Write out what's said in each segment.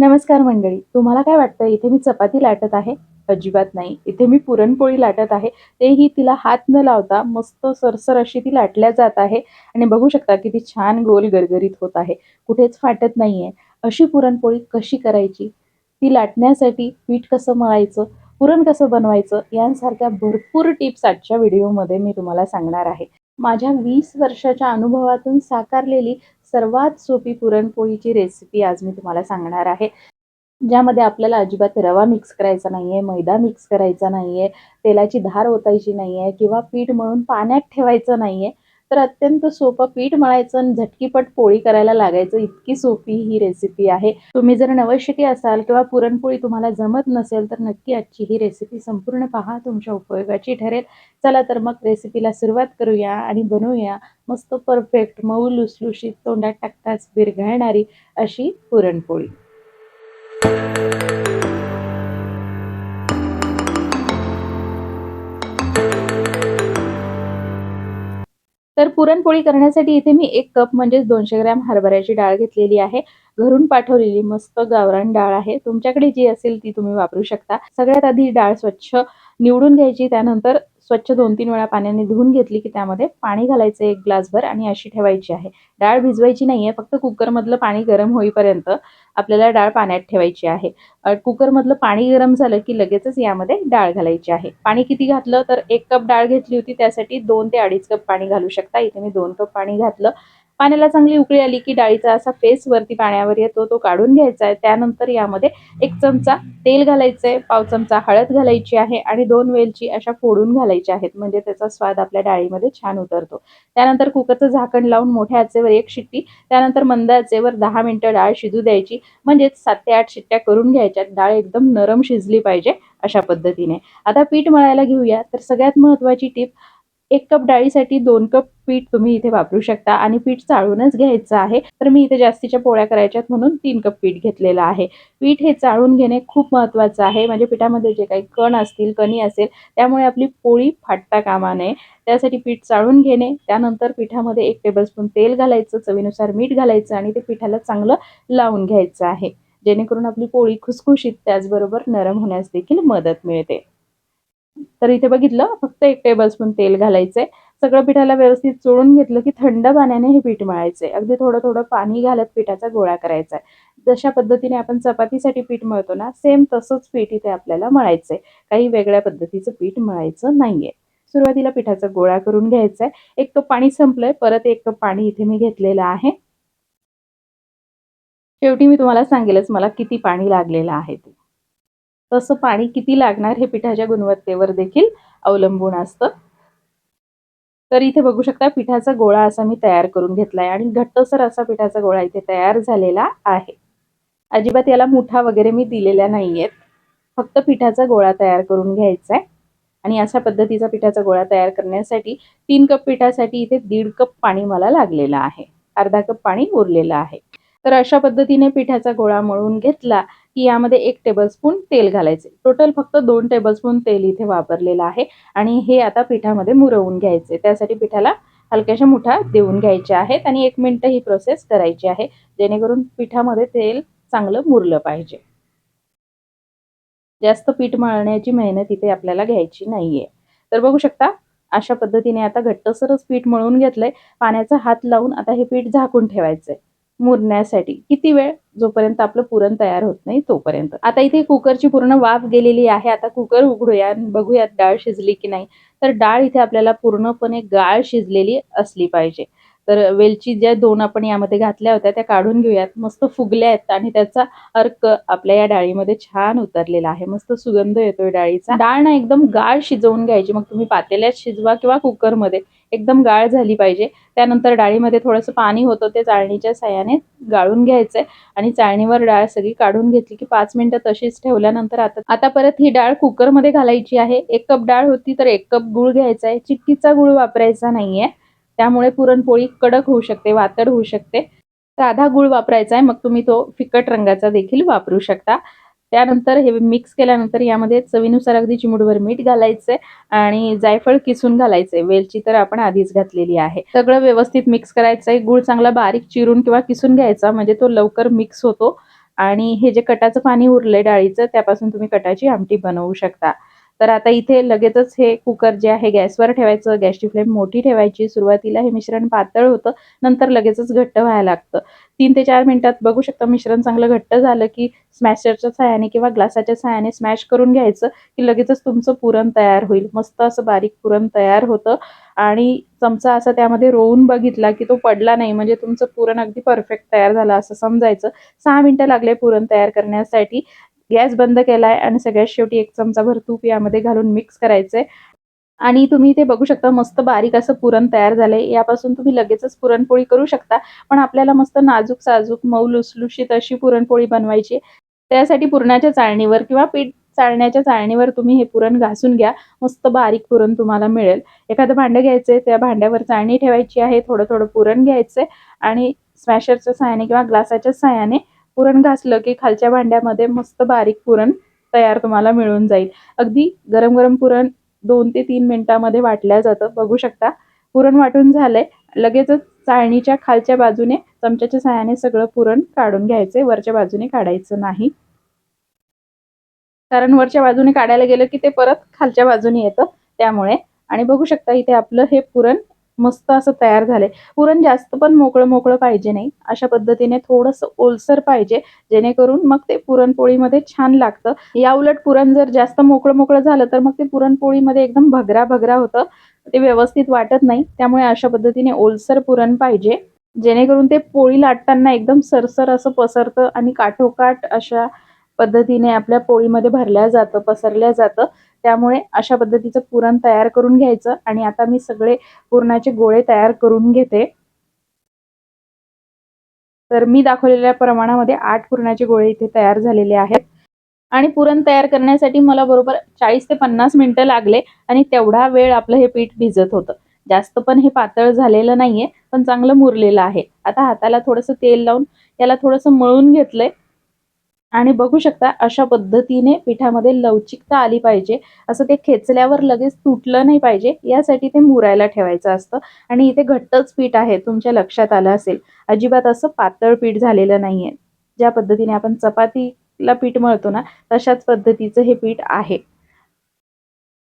नमस्कार मंडळी तुम्हाला काय वाटतं? इथे मी चपाती लाटत आहे? अजिबात नाही. इथे मी पुरणपोळी लाटत आहे. तेही तिला हात न लावता मस्त सरसर अशी ती लाटल्या जात आहे आणि बघू शकता किती छान गोल गरगरीत होत आहे. कुठेच फाटत नाहीये. अशी पुरणपोळी कशी करायची? ती लाटण्यासाठी पीठ कसं मळायचं? पुरण कसं बनवायचं? यांसारख्या भरपूर टिप्स आजच्या व्हिडिओमध्ये मी तुम्हाला सांगणार आहे. माझ्या वीस वर्षाच्या अनुभवातून साकारलेली सर्वात सोपी पुरणपोळीची रेसिपी आज मी तुम्हाला सांगणार आहे. ज्यामध्ये आपल्याला अजिबात रवा मिक्स करायचा नाही आहे मैदा मिक्स करायचा नाही आहे तेलाची धार ओतायची नाही आहे किंवा पीठ मळून पाण्यात ठेवायचं नाही आहे तर अत्यंत सोपं पीठ मळायचं आणि झटकीपट पोळी करायला लागायचं. इतकी सोपी ही रेसिपी आहे. तुम्ही जर नवशिकी असाल किंवा पुरणपोळी तुम्हाला जमत नसेल तर नक्की आजची ही रेसिपी संपूर्ण पहा. तुमच्या उपयोगाची ठरेल. चला तर मग रेसिपीला सुरुवात करूया आणि बनवूया. मस्त परफेक्ट मऊ लुसलुशीत तोंडात टाकताच विरघळणारी अशी पुरणपोळी. पुरणपोळी करण्यासाठी इथे मी एक कप म्हणजेच दोनशे ग्रॅम हरभऱ्याची डाळ घेतलेली आहे. घरून पाठवलेली मस्त गावरान डाळ आहे. तुमच्याकडे जी असेल ती तुम्ही वापरू शकता. सगळ्यात आधी डाळ स्वच्छ निवडून घ्यायची. त्यानंतर स्वच्छ दोन तीन वेळा पाण्याने धुवून घेतली की त्यामध्ये पाणी घालायचं एक ग्लासभर आणि अशी ठेवायची आहे. डाळ भिजवायची नाहीये फक्त कुकरमधलं पाणी गरम होईपर्यंत आपल्याला डाळ पाण्यात ठेवायची आहे. कुकरमधलं पाणी गरम झालं की लगेचच यामध्ये डाळ घालायची आहे. पाणी किती घातलं तर एक कप डाळ घेतली होती त्यासाठी दोन ते अडीच कप पाणी घालू शकता. इथे मी दोन कप पाणी घातलं. पाण्याला चांगली उकळी आली की डाळीचा असा फेस वरती पाण्यावर येतो तो काढून घ्यायचा आहे. त्यानंतर यामध्ये एक चमचा तेल घालायचं आहे पाव चमचा हळद घालायची आहे आणि दोन वेलची अशा फोडून घालायच्या आहेत. म्हणजे त्याचा स्वाद आपल्या डाळीमध्ये छान उतरतो. त्यानंतर कुकरचं झाकण लावून मोठ्या आचेवर एक शिट्टी त्यानंतर मंद आचेवर दहा मिनिटं डाळ शिजू द्यायची. म्हणजेच सात ते आठ शिट्ट्या करून घ्यायच्या. डाळ एकदम नरम शिजली पाहिजे अशा पद्धतीने. आता पीठ मळायला घेऊया. तर सगळ्यात महत्वाची टीप एक कप डाळीसाठी दोन कप पीठ तुम्ही इथे वापरू शकता आणि पीठ चाळूनच घ्यायचं आहे. तर मी इथे जास्तीच्या पोळ्या करायच्यात म्हणून तीन कप पीठ घेतलेलं आहे. पीठ हे चाळून घेणे खूप महत्त्वाचं आहे. म्हणजे पिठामध्ये जे काही कण असतील कणी असेल त्यामुळे आपली पोळी फाटता कामा नये. त्यासाठी पीठ चाळून घेणे त्यानंतर पिठामध्ये एक टेबलस्पून तेल घालायचं चवीनुसार मीठ घालायचं आणि ते पिठाला चांगलं लावून घ्यायचं आहे. जेणेकरून आपली पोळी खुसखुशीत त्याचबरोबर नरम होण्यास देखील मदत मिळते. तर इथे बघितलं फक्त एक टेबलस्पून तेल घालायचंय. सगळं पिठाला व्यवस्थित चोळून घेतलं की थंड पाण्याने हे पीठ मळायचंय. अगदी थोडं थोडं पाणी घालत पिठाचा गोळा करायचा आहे जशा पद्धतीने आपण चपातीसाठी पीठ मळतो ना सेम तसंच पीठ इथे आपल्याला मळायचंय. काही वेगळ्या पद्धतीचं पीठ मळायचं नाहीये. सुरुवातीला पिठाचा गोळा करून घ्यायचा आहे एक कप पाणी संपलंय परत एक कप पाणी इथे मी घेतलेलं आहे. शेवटी मी तुम्हाला सांगेलच मला किती पाणी लागलेलं आहे ते. तसं पाणी किती लागणार हे पिठाच्या गुणवत्तेवर देखील अवलंबून असतं. तर इथे बघू शकता पिठाचा गोळा असा मी तयार करून घेतलाय आणि घट्टसर असा पिठाचा गोळा इथे तयार झालेला आहे. अजिबात याला मुठा वगैरे मी दिलेल्या नाहीयेत. फक्त पिठाचा गोळा तयार करून घ्यायचा आहे आणि अशा पद्धतीचा पिठाचा गोळा तयार करण्यासाठी तीन कप पिठासाठी इथे दीड कप पाणी मला लागलेलं आहे. अर्धा कप पाणी उरलेलं आहे. तर अशा पद्धतीने पिठाचा गोळा मळून घेतला की यामध्ये एक टेबलस्पून तेल घालायचे. टोटल फक्त दोन टेबलस्पून तेल इथे वापरलेलं आहे आणि हे आता पिठामध्ये मुरवून घ्यायचे. त्यासाठी पिठाला हलक्याशा मुठा देऊन घ्यायच्या आहेत आणि एक मिनिट ही प्रोसेस करायची आहे जेणेकरून पिठामध्ये तेल चांगलं मुरलं पाहिजे. जास्त पीठ मळण्याची मेहनत इथे आपल्याला घ्यायची नाहीये. तर बघू शकता अशा पद्धतीने आता घट्टसरच पीठ मळून घेतलंय. पाण्याचा हात लावून आता हे पीठ झाकून ठेवायचंय. मुरण्यासाठी. किती वेळ? जोपर्यंत आपलं पुरण तयार होत नाही तोपर्यंत. आता इथे कुकरची पूर्ण वाफ गेलेली आहे. आता कुकर उघडूया बघूयात डाळ शिजली की नाही. तर डाळ इथे आपल्याला पूर्णपणे गाळ शिजलेली असली पाहिजे. तर वेलची ज्या दोन आपण यामध्ये घातल्या होत्या त्या काढून घेऊयात. मस्त फुगल्या आहेत आणि त्याचा अर्क आपल्या या डाळीमध्ये छान उतरलेला आहे. मस्त सुगंध येतोय डाळीचा. डाळ ना एकदम गाळ शिजवून घ्यायची. मग तुम्ही पातेल्यात शिजवा किंवा कुकरमध्ये. एकदम गाळ झाली पाहिजे. त्यानंतर डाळीमध्ये थोडंसं पाणी होतं ते चाळणीच्या साह्याने गाळून घ्यायचंय. आणि चाळणीवर डाळ सगळी काढून घेतली की पाच मिनिटं तशीच ठेवल्यानंतर आता आता परत ही डाळ कुकरमध्ये घालायची आहे. एक कप डाळ होती तर एक कप गुळ घ्यायचा आहे चिक्कीचा गुळ वापरायचा नाहीये. त्यामुळे पुरणपोळी कडक होऊ शकते वातड होऊ शकते. साधा गुळ वापरायचा आहे मग तुम्ही तो फिकट रंगाचा देखील वापरू शकता. त्यानंतर हे मिक्स केल्यानंतर यामध्ये चवीनुसार अगदी चिमुडभर मीठ घालायचंय आणि जायफळ किसून घालायचंय. वेलची तर आपण आधीच घातलेली आहे. सगळं व्यवस्थित मिक्स करायचंय. गुळ चांगला बारीक चिरून किंवा किसून घ्यायचा म्हणजे तो लवकर मिक्स होतो. आणि हे जे कटाचं पाणी उरलंय डाळीचं त्यापासून तुम्ही कटाची आमटी बनवू शकता. तर आता इथे लगेचच हे कुकर जे आहे गॅसवर ठेवायचं. गॅसची फ्लेम मोठी ठेवायची. सुरुवातीला हे मिश्रण पातळ होतं. नंतर लगेचच घट्ट व्हायला लागतं. तीन ते चार मिनिटात बघू शकता मिश्रण चांगलं घट्ट झालं की स्मॅशरच्या सहाय्याने किंवा ग्लासाच्या सहाय्याने स्मॅश करून घ्यायचं की लगेचच तुमचं पुरण तयार होईल. मस्त असं बारीक पुरण तयार होतं. आणि चमचा असा त्यामध्ये रोवून बघितला की तो पडला नाही. म्हणजे तुमचं पुरण अगदी परफेक्ट तयार झालं असं समजायचं. सहा मिनटं लागले पुरण तयार करण्यासाठी. गॅस बंद केलाय आणि सगळ्यात शेवटी एक चमचाभर तूप यामध्ये घालून मिक्स करायचंय. आणि तुम्ही इथे बघू शकता मस्त बारीक असं पुरण तयार झालंय. यापासून तुम्ही लगेचच पुरणपोळी करू शकता. पण आपल्याला मस्त नाजूक साजूक मऊ लुसलुशीत अशी पुरणपोळी बनवायची त्यासाठी पुरणाच्या चाळणीवर किंवा पीठ चाळण्याच्या चाळणीवर तुम्ही हे पुरण घासून घ्या. मस्त बारीक पुरण तुम्हाला मिळेल. एखादं भांडं घ्यायचंय त्या भांड्यावर चाळणी ठेवायची आहे. थोडं थोडं पुरण घ्यायचंय. आणि स्मॅशरच्या सहाय्याने किंवा ग्लासाच्या सहाय्याने पुरण घासलं की खालच्या भांड्यामध्ये मस्त बारीक पुरण तयार तुम्हाला मिळून जाईल. अगदी गरम गरम पुरण दोन ते तीन मिनिटामध्ये वाटल्या जातं. बघू शकता. पुरण वाटून झालंय. लगेचच चाळणीच्या खालच्या बाजूने चमच्याच्या सहाय्याने सगळं पुरण काढून घ्यायचंय. वरच्या बाजूने काढायचं नाही. कारण वरच्या बाजूने काढायला गेलं की ते परत खालच्या बाजूने येतं त्यामुळे. आणि बघू शकता इथे आपलं हे पुरण मस्त असं तयार झालंय. पुरण जास्त पण मोकळं मोकळं पाहिजे नाही. अशा पद्धतीने थोडंसं ओलसर पाहिजे जेणेकरून मग ते पुरणपोळीमध्ये छान लागतं. या उलट पुरण जर जास्त मोकळं मोकळं झालं तर मग ते पुरणपोळीमध्ये एकदम भगरा भगरा होतं. ते व्यवस्थित वाटत नाही. त्यामुळे अशा पद्धतीने ओलसर पुरण पाहिजे. जेणेकरून ते पोळी लाटताना एकदम सरसर असं पसरतं आणि काठोकाठ अशा पद्धतीने आपल्या पोळीमध्ये भरल्या जातं पसरल्या जातं. त्यामुळे अशा पद्धतीचं पुरण तयार करून घ्यायचं आणि आता मी सगळे पुरणाचे गोळे तयार करून घेते. तर मी दाखवलेल्या प्रमाणामध्ये आठ पुरणाचे गोळे इथे तयार झालेले आहेत. आणि पुरण तयार करण्यासाठी मला बरोबर चाळीस ते पन्नास मिनिटं लागले आणि तेवढा वेळ आपलं हे पीठ भिजत होतं. जास्त पण हे पातळ झालेलं नाहीये पण चांगलं मुरलेलं आहे. आता हाताला थोडंसं तेल लावून याला थोडंसं मळून घेतलंय. आणि बघू शकता अशा पद्धतीने पिठामध्ये लवचिकता आली पाहिजे. असं ते खेचल्यावर लगेच तुटलं नाही पाहिजे. यासाठी ते मुरायला ठेवायचं असतं. आणि इथे घट्टच पीठ आहे तुमच्या लक्षात आलं असेल. अजिबात असं पातळ पीठ झालेलं नाहीये. ज्या पद्धतीने आपण चपातीला पीठ मळतो ना तशाच पद्धतीचं हे पीठ आहे.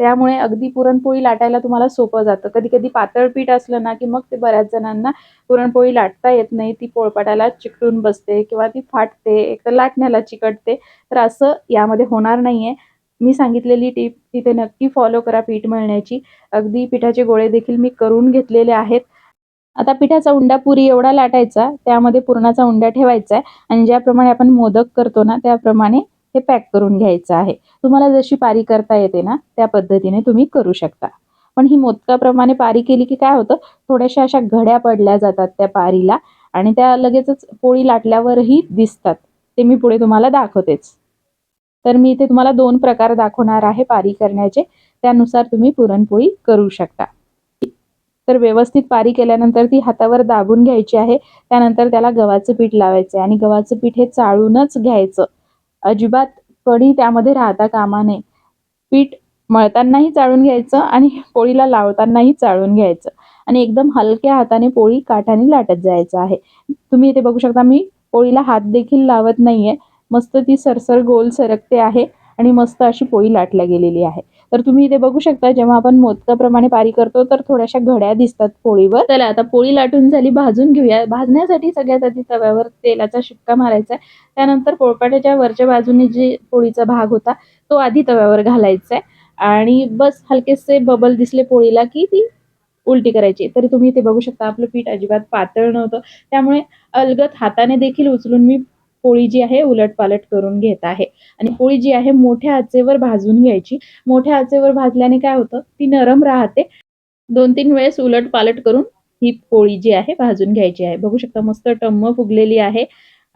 त्यामुळे अगदी पुरणपोळी लाटायला तुम्हाला सोपं जातं. कधी कधी पातळ पीठ असलं ना की मग ते बऱ्याच जणांना पुरणपोळी लाटता येत नाही. ती पोळपाटाला चिकटून बसते किंवा ती फाटते एक तर लाटण्याला चिकटते. तर असं यामध्ये होणार नाहीये. मी सांगितलेली टीप तिथे नक्की फॉलो करा पीठ मळण्याची. अगदी पिठाचे गोळे देखील मी करून घेतलेले आहेत. आता पिठाचा उंडा पुरी एवढा लाटायचा त्यामध्ये पुरणाचा उंडा ठेवायचा आहे आणि ज्याप्रमाणे आपण मोदक करतो ना त्याप्रमाणे हे पॅक करून घ्यायचं आहे. तुम्हाला जशी पारी करता येते ना त्या पद्धतीने तुम्ही करू शकता. पण ही मोदकाप्रमाणे पारी केली की काय होतं? थोड्याशा अशा घड्या पडल्या जातात त्या पारीला आणि त्या लगेचच पोळी लाटल्यावरही दिसतात. ते मी पुढे तुम्हाला दाखवतेच. तर मी इथे तुम्हाला दोन प्रकार दाखवणार आहे पारी करण्याचे. त्यानुसार तुम्ही पुरणपोळी करू शकता. तर व्यवस्थित पारी केल्यानंतर ती हातावर दाबून घ्यायची आहे. त्यानंतर त्याला गव्हाचं पीठ लावायचं आणि गव्हाचं पीठ हे चाळूनच घ्यायचं. अजिबात कणी त्यामध्ये राहता कामा नये. पीठ मळतानाही चाळून घ्यायचं आणि पोळीला लावतानाही चाळून घ्यायचं. आणि एकदम हलक्या हाताने पोळी काठाने लाटत जायचं आहे. तुम्ही इथे बघू शकता मी पोळीला हात देखील लावत नाहीये. मस्त ती सरसर गोल सरकते आहे आणि मस्त अशी पोळी लाटल्या गेलेली आहे. तर तुम्ही इथे बघू शकता जेव्हा आपण मोदकाप्रमाणे पारी करतो तर थोड्याशा घड्या दिसतात पोळीवर. चला आता पोळी लाटून झाली भाजून घेऊया. भाजण्यासाठी सगळ्यात आधी तव्यावर तेलाचा शिक्का मारायचा आहे. त्यानंतर पोळपाट्याच्या वरच्या बाजूने जे पोळीचा भाग होता तो आधी तव्यावर घालायचा आहे. आणि बस हलकेसे बबल दिसले पोळीला की ती उलटी करायची. तर तुम्ही इथे बघू शकता आपलं पीठ अजिबात पातळ नव्हतं. त्यामुळे अलगत हाताने देखील उचलून मी पोळी जी आहे उलटपालट करून घेत आहे. आणि पोळी जी आहे मोठ्या आचेवर भाजून घ्यायची. मोठ्या आचेवर भाजल्याने काय होतं? ती नरम राहते. दोन तीन वेळेस उलट पालट करून ही पोळी जी आहे भाजून घ्यायची आहे. बघू शकता मस्त टम्म फुगलेली आहे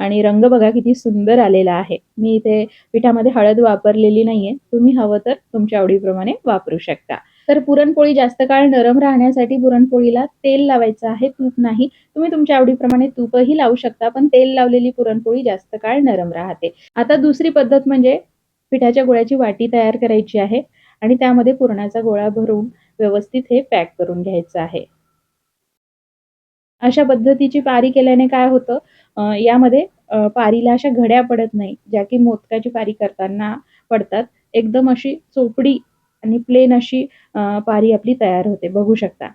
आणि रंग बघा किती सुंदर आलेला आहे. मी इथे पिठामध्ये हळद वापरलेली नाहीये. तुम्ही हवं तर तुमच्या आवडीप्रमाणे वापरू शकता. तर पुरणपोळी जास्त काळ नरम राहण्यासाठी पुरणपोळीला तेल लावायचं आहे तूप नाही. तुम्ही तुमच्या आवडीप्रमाणे तूपही लावू शकता पण तेल लावलेली पुरणपोळी जास्त काळ नरम राहते. आता दुसरी पद्धत म्हणजे पिठाच्या गोळ्याची वाटी तयार करायची आहे आणि त्यामध्ये पुरणाचा गोळा भरून व्यवस्थित हे पॅक करून घ्यायचं आहे. अशा पद्धतीची पारी केल्याने काय होतं? यामध्ये पारीला अशा घड्या पडत नाही ज्या की मोदकाची पारी करताना पडतात. एकदम अशी चोपडी आणि प्लेन अशी पारी आपली तयार होते. बघू शकता.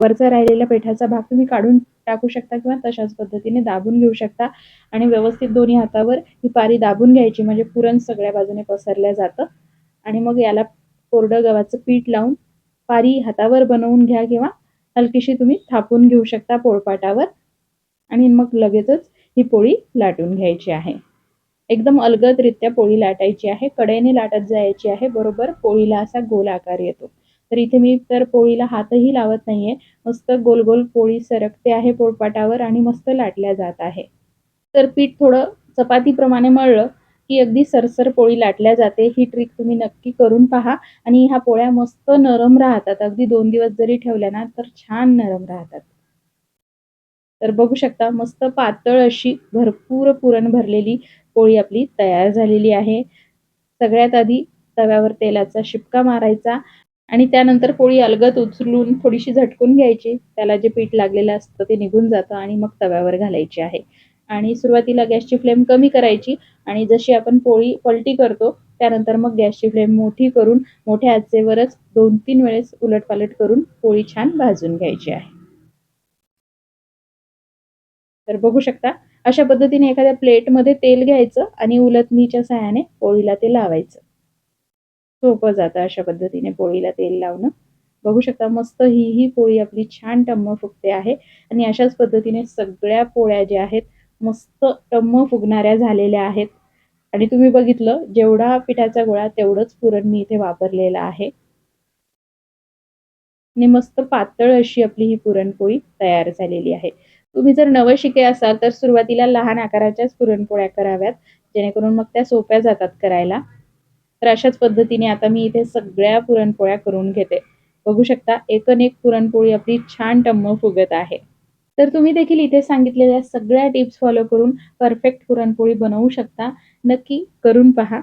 वरचा राहिलेल्या पेठाचा भाग तुम्ही काढून टाकू शकता किंवा तशाच पद्धतीने दाबून घेऊ शकता. आणि व्यवस्थित दोन्ही हातावर ही पारी दाबून घ्यायची म्हणजे पुरण सगळ्या बाजूने पसरल्या जातं. आणि मग याला कोरडं गव्हाचं पीठ लावून पारी हातावर बनवून घ्या किंवा हलकीशी तुम्ही थापून घेऊ शकता पोळपाटावर. आणि मग लगेचच ही पोळी लाटून घ्यायची आहे. एकदम अलगदरित्या पोळी लाटायची आहे. कडेने लाटत जायची आहे. बरोबर पोळीला असा गोल आकार येतो. तर इथे मी तर पोळीला हातही लावत नाहीये. मस्त गोल गोल पोळी सरकते आहे पोळपाटावर आणि मस्त लाटल्या जात आहे. तर पीठ थोडं चपातीप्रमाणे मळलं की अगदी सरसर पोळी लाटल्या जाते. ही ट्रिक तुम्ही नक्की करून पहा. आणि ह्या पोळ्या मस्त नरम राहतात. अगदी दोन दिवस जरी ठेवल्या ना तर छान नरम राहतात. तर बघू शकता मस्त पातळ अशी भरपूर पुरण भरलेली पोळी आपली तयार झालेली आहे. सगळ्यात आधी तव्यावर तेलाचा शिपका मारायचा आणि त्यानंतर पोळी अलगद उचलून थोडीशी झटकून घ्यायची. त्याला जे पीठ लागलेलं असतं ते निघून जातं आणि मग तव्यावर घालायची आहे. आणि सुरुवातीला गॅसची फ्लेम कमी करायची आणि जशी आपण पोळी पलटी करतो त्यानंतर मग गॅसची फ्लेम मोठी करून मोठ्या आचेवरच दोन तीन वेळेस उलटपालट करून पोळी छान भाजून घ्यायची आहे. तर बघू शकता अशा पद्धतीने एखाद्या प्लेटमध्ये तेल घ्यायचं आणि उलथणीच्या सहाय्याने पोळीला ते लावायचं. सोपं जातं अशा पद्धतीने पोळीला तेल लावणं. बघू शकता मस्त ही ही पोळी आपली छान टम्म फुगते आहे. आणि अशाच पद्धतीने सगळ्या पोळ्या ज्या आहेत मस्त टम्म फुगणाऱ्या झालेल्या आहेत. आणि तुम्ही बघितलं जेवढा पिठाचा गोळा तेवढंच पुरण मी इथे वापरलेलं आहे. आणि मस्त पातळ अशी आपली ही पुरणपोळी तयार झालेली आहे. तुम्ही जर नवं शिके असाल तर सुरुवातीला लहान आकाराच्याच पुरणपोळ्या कराव्यात जेणेकरून मग त्या सोप्या जातात करायला. तर अशाच पद्धतीने आता मी इथे सगळ्या पुरणपोळ्या करून घेते. बघू शकता एकन एक पुरणपोळी आपली छान टम्म फुगत आहे. तर तुम्ही देखील इथे सांगितलेल्या सगळ्या टिप्स फॉलो करून परफेक्ट पुरणपोळी बनवू शकता. नक्की करून पहा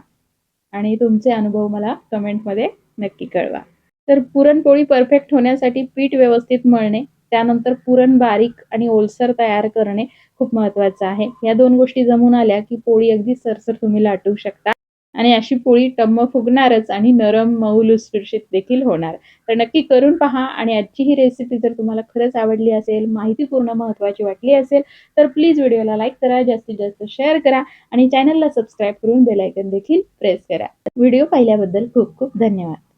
आणि तुमचे अनुभव मला कमेंटमध्ये नक्की कळवा. तर पुरणपोळी परफेक्ट होण्यासाठी पीठ व्यवस्थित मळणे त्यानंतर पुरण बारीक आणि ओलसर तयार करणे खूप महत्वाचं आहे. या दोन गोष्टी जमून आल्या की पोळी अगदी सरसर तुम्ही लाटू शकता आणि अशी पोळी टम्म फुगणारच आणि नरम मऊ लुसलुशीत देखील होणार. तर नक्की करून पहा आणि आजची ही रेसिपी जर तुम्हाला खरंच आवडली असेल माहितीपूर्ण महत्वाची वाटली असेल तर प्लीज व्हिडिओला लाईक करा जास्तीत जास्त शेअर करा आणि चॅनलला सबस्क्राईब करून बेलायकन देखील प्रेस करा. व्हिडिओ पाहिल्याबद्दल खूप खूप धन्यवाद.